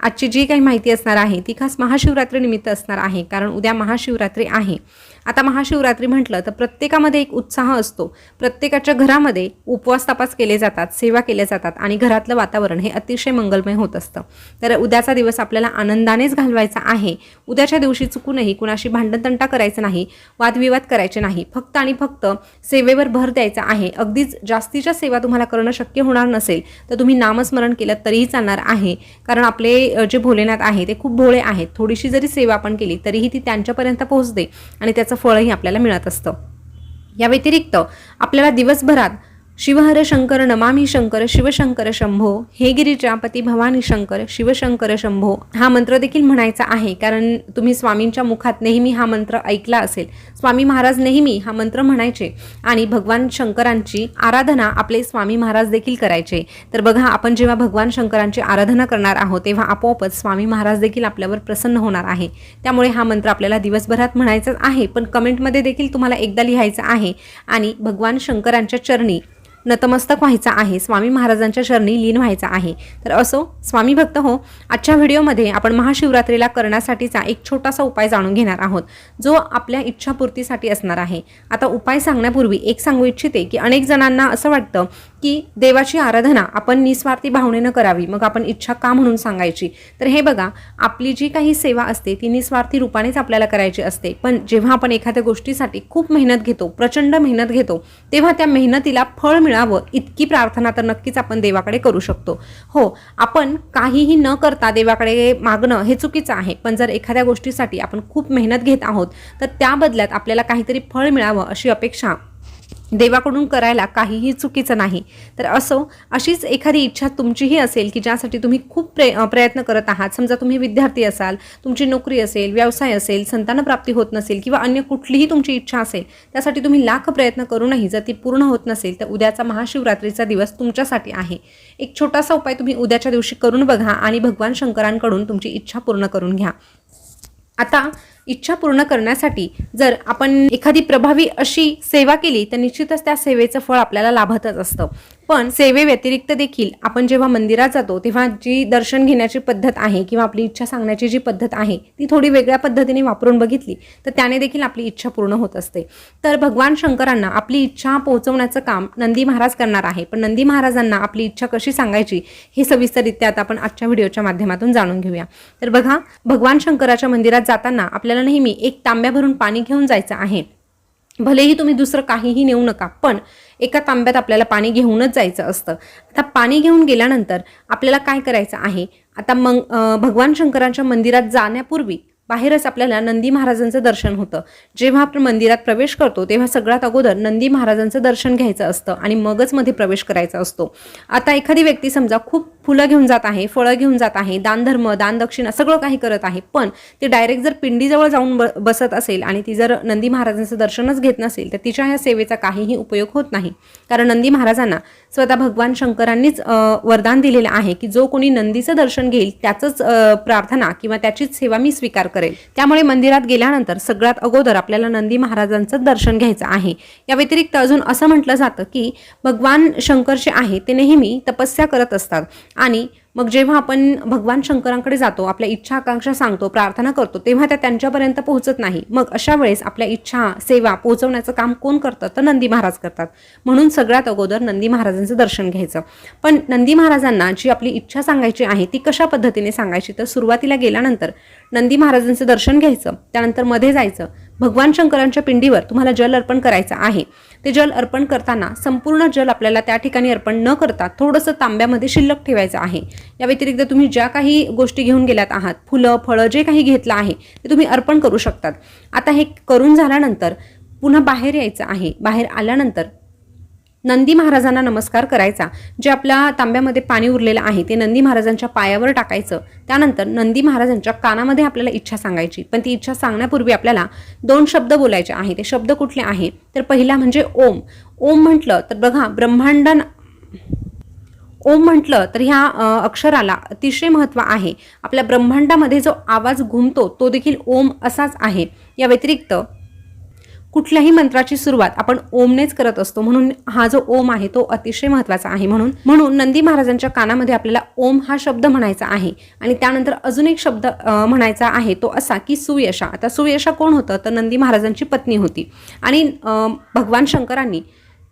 आजची जी काही माहिती असणार आहे ती खास महाशिवरात्रीनिमित्त असणार आहे कारण उद्या महाशिवरात्री आहे. आता महाशिवरात्री म्हटलं तर प्रत्येकामध्ये एक उत्साह असतो. प्रत्येकाच्या घरामध्ये उपवास तपास केले जातात सेवा केल्या जातात आणि घरातलं वातावरण हे अतिशय मंगलमय होत असतं. तर उद्याचा दिवस आपल्याला आनंदानेच घालवायचा आहे. उद्याच्या दिवशी चुकूनही कुणाशी भांडणतंटा करायचं नाही वादविवाद करायचे नाही. फक्त आणि फक्त सेवेवर भर द्यायचा आहे. अगदीच जास्तीच्या सेवा तुम्हाला करणं शक्य होणार नसेल तर तुम्ही नामस्मरण केलं तरीही चालणार आहे. कारण आपले जे भोलेनाथ आहे ते खूप भोळे आहेत. थोडीशी जरी सेवा आपण केली तरीही ती त्यांच्यापर्यंत पोहोचते आणि त्याचं फळही आपल्याला मिळत असतं. या व्यतिरिक्त आपल्याला दिवसभरात शिवहर शंकर नमामी शंकर शिवशंकर शंभो हे गिरिजापती भवानी शंकर शिवशंकर शंभो हा मंत्र देखील म्हणायचा आहे. कारण तुम्ही स्वामींच्या मुखात नेहमी हा मंत्र ऐकला असेल. स्वामी महाराज नेहमी हा मंत्र म्हणायचे आणि भगवान शंकरांची आराधना आपले स्वामी महाराज देखील करायचे. तर बघा आपण जेव्हा भगवान शंकरांची आराधना करणार आहोत तेव्हा आपोआपच स्वामी महाराज देखील आपल्यावर प्रसन्न होणार आहे. त्यामुळे हा मंत्र आपल्याला दिवसभरात म्हणायचाच आहे. पण कमेंटमध्ये देखील तुम्हाला एकदा लिहायचा आहे आणि भगवान शंकरांच्या चरणी नतमस्तक व्हायचा आहे स्वामी महाराजांच्या शरणी लीन व्हायचा आहे. तर असो स्वामी भक्त हो आजच्या व्हिडिओमध्ये आपण महाशिवरात्रीला करण्यासाठीचा एक छोटासा उपाय जाणून घेणार आहोत. जो आपल्या इच्छापूर्तीसाठी असणार आहे. आता उपाय सांगण्यापूर्वी एक सांगू इच्छिते की अनेक जणांना असं वाटतं की देवाची आराधना आपण निस्वार्थी भावनेनं करावी मग आपण इच्छा का म्हणून सांगायची? तर हे बघा आपली जी काही सेवा असते ती निस्वार्थी रूपानेच आपल्याला करायची असते. पण जेव्हा आपण एखाद्या गोष्टीसाठी खूप मेहनत घेतो प्रचंड मेहनत घेतो तेव्हा त्या मेहनतीला फळ मिळावं इतकी प्रार्थना तर नक्कीच आपण देवाकडे करू शकतो. हो आपण काहीही न करता देवाकडे मागणं हे चुकीचं आहे. पण जर एखाद्या गोष्टीसाठी आपण खूप मेहनत घेत आहोत तर त्या बदल्यात आपल्याला काहीतरी फळ मिळावं अशी अपेक्षा देवाकडून करायला काहीही चुकीचं नाही. तर असो अशीच एखादी इच्छा तुमचीही असेल की ज्यासाठी तुम्ही खूप प्रे प्रयत्न करत आहात. समजा तुम्ही विद्यार्थी असाल तुमची नोकरी असेल व्यवसाय असेल संतानप्राप्ती होत नसेल किंवा अन्य कुठलीही तुमची इच्छा असेल त्यासाठी तुम्ही लाख प्रयत्न करूनही जर ती पूर्ण होत नसेल तर उद्याचा महाशिवरात्रीचा दिवस तुमच्यासाठी आहे. एक छोटासा उपाय तुम्ही उद्याच्या दिवशी करून बघा आणि भगवान शंकरांकडून तुमची इच्छा पूर्ण करून घ्या. आता इच्छा पूर्ण करण्यासाठी जर आपण एखादी प्रभावी अशी सेवा केली तर निश्चितच त्या सेवेचं फळ आपल्याला लाभतच असतं. पण सेवे व्यतिरिक्त देखील आपण जेव्हा मंदिरात जातो तेव्हा जी दर्शन घेण्याची पद्धत आहे किंवा आपली इच्छा सांगण्याची जी पद्धत आहे ती थोडी वेगळ्या पद्धतीने वापरून बघितली तर त्याने देखील आपली इच्छा पूर्ण होत असते. तर भगवान शंकरांना आपली इच्छा पोहोचवण्याचं काम नंदी महाराज करणार आहे. पण नंदी महाराजांना आपली इच्छा कशी सांगायची हे सविस्तररित्या आता आपण आजच्या व्हिडिओच्या माध्यमातून जाणून घेऊया. तर बघा भगवान शंकराच्या मंदिरात जाताना आपल्याला नेहमी एक तांब्या भरून पाणी घेऊन जायचं आहे. भलेही तुम्ही दुसरं काहीही नेऊ नका पण एका तांब्यात आपल्याला पाणी घेऊनच जायचं असतं. आता पाणी घेऊन गेल्यानंतर आपल्याला काय करायचं आहे? आता मग भगवान शंकरांच्या मंदिरात जाण्यापूर्वी बाहेरच आपल्याला नंदी महाराजांचं दर्शन होतं. जेव्हा आपण मंदिरात प्रवेश करतो तेव्हा सगळ्यात अगोदर नंदी महाराजांचं दर्शन घ्यायचं असतं आणि मगच मध्ये प्रवेश करायचा असतो. आता एखादी व्यक्ती समजा खूप फुलं घेऊन जात आहे फळं घेऊन जात आहे दानधर्म दानदक्षिणा सगळं काही करत आहे. पण ते डायरेक्ट जर पिंडीजवळ जाऊन ब बसत असेल आणि ती जर नंदी महाराजांचं दर्शनच घेत नसेल तर तिच्या या सेवेचा काहीही उपयोग होत नाही. कारण नंदी महाराजांना स्वतः भगवान शंकरांनीच वरदान दिलेलं आहे की जो कोणी नंदीचं दर्शन घेईल त्याचंच प्रार्थना किंवा त्याचीच सेवा मी स्वीकार करेल. त्यामुळे मंदिरात गेल्यानंतर सगळ्यात अगोदर आपल्याला नंदी महाराजांचं दर्शन घ्यायचं आहे. या व्यतिरिक्त अजून असं म्हटलं जातं की भगवान शंकर जे आहे ते नेहमी तपस्या करत असतात. आणि मग जेव्हा आपण भगवान शंकरांकडे जातो आपल्या इच्छा आकांक्षा सांगतो प्रार्थना करतो तेव्हा त्या त्यांच्यापर्यंत पोहोचत नाही. मग अशा वेळेस आपल्या इच्छा सेवा पोहोचवण्याचं काम कोण करतं? तर नंदी महाराज करतात. म्हणून सगळ्यात अगोदर नंदी महाराजांचं दर्शन घ्यायचं. पण नंदी महाराजांना जी आपली इच्छा सांगायची आहे ती कशा पद्धतीने सांगायची? तर सुरुवातीला गेल्यानंतर नंदी महाराजांचं दर्शन घ्यायचं. त्यानंतरमध्ये जायचं. भगवान शंकरांच्या पिंडीवर तुम्हाला जल अर्पण करायचं आहे. ते जल अर्पण करताना संपूर्ण जल आपल्याला त्या ठिकाणी अर्पण न करता थोडंसं तांब्यामध्ये शिल्लक ठेवायचं आहे. या व्यतिरिक्त तुम्ही ज्या काही गोष्टी घेऊन गेल्यात आहात फुलं फळं जे काही घेतलं आहे ते तुम्ही अर्पण करू शकतात. आता हे करून झाल्यानंतर पुन्हा बाहेर यायचं आहे. बाहेर आल्यानंतर नंदी महाराजांना नमस्कार करायचा. जे आपल्या तांब्यामध्ये पाणी उरलेलं आहे ते नंदी महाराजांच्या पायावर टाकायचं. त्यानंतर नंदी महाराजांच्या कानामध्ये आपल्याला इच्छा सांगायची. पण ती इच्छा सांगण्यापूर्वी आपल्याला दोन शब्द बोलायचे आहे. ते शब्द कुठले आहे? तर पहिला म्हणजे ओम. ओम म्हटलं तर बघा ब्रह्मांड ओम म्हटलं तर ह्या अक्षराला अतिशय महत्त्व आहे. आपल्या ब्रह्मांडामध्ये जो आवाज घुमतो तो देखील ओम असाच आहे. या व्यतिरिक्त कुठल्याही मंत्राची सुरुवात आपण ओमनेच करत असतो. म्हणून हा जो ओम आहे तो अतिशय महत्त्वाचा आहे. म्हणून म्हणून नंदी महाराजांच्या कानामध्ये आपल्याला ओम हा शब्द म्हणायचा आहे. आणि त्यानंतर अजून एक शब्द म्हणायचा आहे तो असा की सुयशा. आता सुयशा कोण होतं? तर नंदी महाराजांची पत्नी होती. आणि भगवान शंकरांनी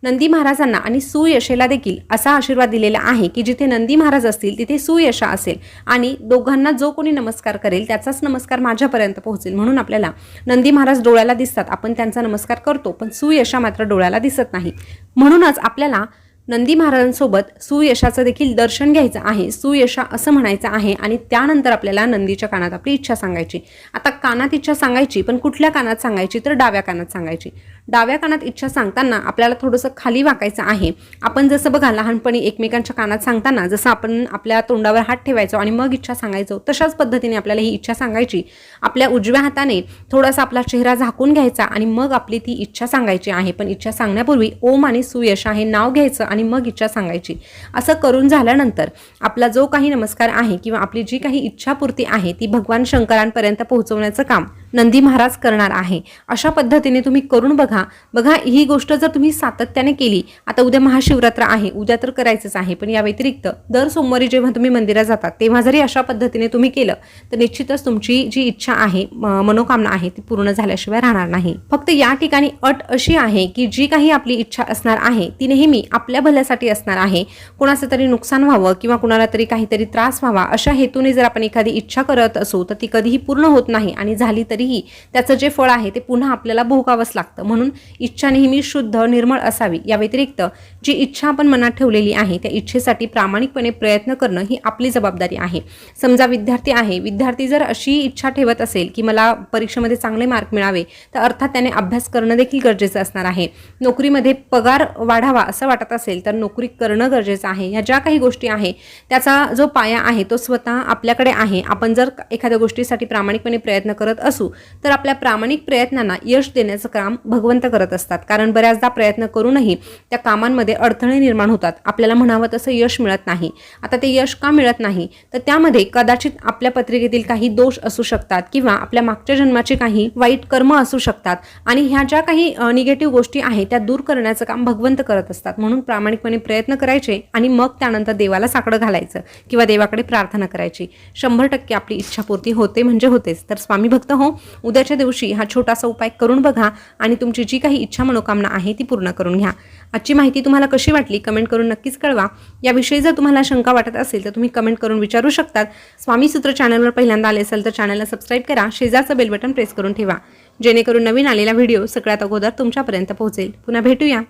नंदी महाराजांना आणि सुयशेला देखील असा आशीर्वाद दिलेला आहे की जिथे नंदी महाराज असतील तिथे सुयशा असेल. आणि दोघांना जो कोणी नमस्कार करेल त्याचाच नमस्कार माझ्यापर्यंत पोहोचेल. म्हणून आपल्याला नंदी महाराज डोळ्याला दिसतात. आपण त्यांचा नमस्कार करतो पण सुयशा मात्र डोळ्याला दिसत नाही. म्हणूनच आपल्याला नंदी महाराजांसोबत सुयशाचं देखील दर्शन घ्यायचं आहे. सुयशा असं म्हणायचं आहे आणि त्यानंतर आपल्याला नंदीच्या कानात आपली इच्छा सांगायची. आता कानात इच्छा सांगायची पण कुठल्या कानात सांगायची? तर डाव्या कानात सांगायची. डाव्या कानात इच्छा सांगताना आपल्याला थोडंसं खाली वाकायचं आहे. आपण जसं बघा लहानपणी एकमेकांच्या कानात सांगताना जसं आपण आपल्या तोंडावर हात ठेवायचो आणि मग इच्छा सांगायचो तशाच पद्धतीने आपल्याला ही इच्छा सांगायची. आपल्या उजव्या हाताने थोडासा आपला चेहरा झाकून घ्यायचा आणि मग आपली ती इच्छा सांगायची आहे. पण इच्छा सांगण्यापूर्वी ओम आणि सुयश हे नाव घ्यायचं आणि मग इच्छा सांगायची. असं करून झाल्यानंतर आपला जो काही नमस्कार आहे किंवा आपली जी काही इच्छापूर्ती आहे ती भगवान शंकरांपर्यंत पोहोचवण्याचं काम नंदी महाराज करणार आहे. अशा पद्धतीने तुम्ही करून बघा. बघा ही गोष्ट जर तुम्ही सातत्याने केली आता उद्या महाशिवरात्र आहे उद्या तर करायचंच आहे पण या व्यतिरिक्त दर सोमवारी जेव्हा तुम्ही मंदिरात जातात तेव्हा जरी अशा पद्धतीने तुम्ही केलं तर निश्चितच तुमची जी इच्छा आहे म- मनोकामना आहे ती पूर्ण झाल्याशिवाय राहणार नाही. फक्त या ठिकाणी अट अशी आहे की जी काही आपली इच्छा असणार आहे ती नेहमी आपल्या भल्यासाठी असणार आहे. कोणाचं तरी नुकसान व्हावं किंवा कुणाला तरी काहीतरी त्रास व्हावा अशा हेतूने जर आपण एखादी इच्छा करत असू तर ती कधीही पूर्ण होत नाही आणि झाली तरी तरीही त्याचं जे फळ आहे ते पुन्हा आपल्याला भोगावंच लागतं. म्हणून इच्छा नेहमी शुद्ध निर्मळ असावी. या व्यतिरिक्त जी इच्छा आपण मनात ठेवलेली आहे त्या इच्छेसाठी प्रामाणिकपणे प्रयत्न करणं ही आपली जबाबदारी आहे. समजा विद्यार्थी आहे विद्यार्थी जर अशी इच्छा ठेवत असेल की मला परीक्षेमध्ये चांगले मार्क मिळावे तर अर्थात त्याने अभ्यास करणं देखील गरजेचं असणार आहे. नोकरीमध्ये पगार वाढावा असं वाटत असेल तर नोकरी करणं गरजेचं आहे. या ज्या काही गोष्टी आहे त्याचा जो पाया आहे तो स्वतः आपल्याकडे आहे. आपण जर एखाद्या गोष्टीसाठी प्रामाणिकपणे प्रयत्न करत असू तर आपल्या प्रामाणिक प्रयत्नांना यश देण्याचं काम भगवंत करत असतात. कारण बऱ्याचदा प्रयत्न करूनही त्या कामांमध्ये अडथळे निर्माण होतात. आपल्याला म्हणावं तसं यश मिळत नाही. आता ते यश का मिळत नाही? तर त्यामध्ये कदाचित आपल्या पत्रिकेतील काही दोष असू शकतात किंवा आपल्या मागच्या जन्माचे काही वाईट कर्म असू शकतात आणि ह्या ज्या काही निगेटिव्ह गोष्टी आहेत त्या दूर करण्याचं काम भगवंत करत असतात. म्हणून प्रामाणिकपणे प्रयत्न करायचे आणि मग त्यानंतर देवाला साकडं घालायचं किंवा देवाकडे प्रार्थना करायची. शंभर टक्के आपली इच्छापूर्ती होते म्हणजे होतेच. तर स्वामी भक्त हो उद्याच्या दिवशी हा छोटासा उपाय करून बघा आणि तुमची जी काही इच्छा मनोकामना आहे ती पूर्ण करून घ्या. आजची माहिती तुम्हाला तुम्हाला कशी वाटली कमेंट करून नक्कीच कळवा. याविषयी जर तुम्हाला शंका वाटत असेल तर तुम्ही कमेंट करून विचारू शकतात. स्वामी सूत्र चॅनलवर पहिल्यांदा आले असेल तर चॅनलला सबस्क्राईब करा. शेजारचं बेल बटन प्रेस करून ठेवा. जेणेकरून नवीन आलेला व्हिडिओ सगळ्यात अगोदर तुमच्यापर्यंत पोहोचेल. पुन्हा भेटूया.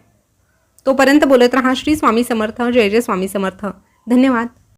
तोपर्यंत बोलत रहा श्री स्वामी समर्थ. जय जय स्वामी समर्थ. धन्यवाद.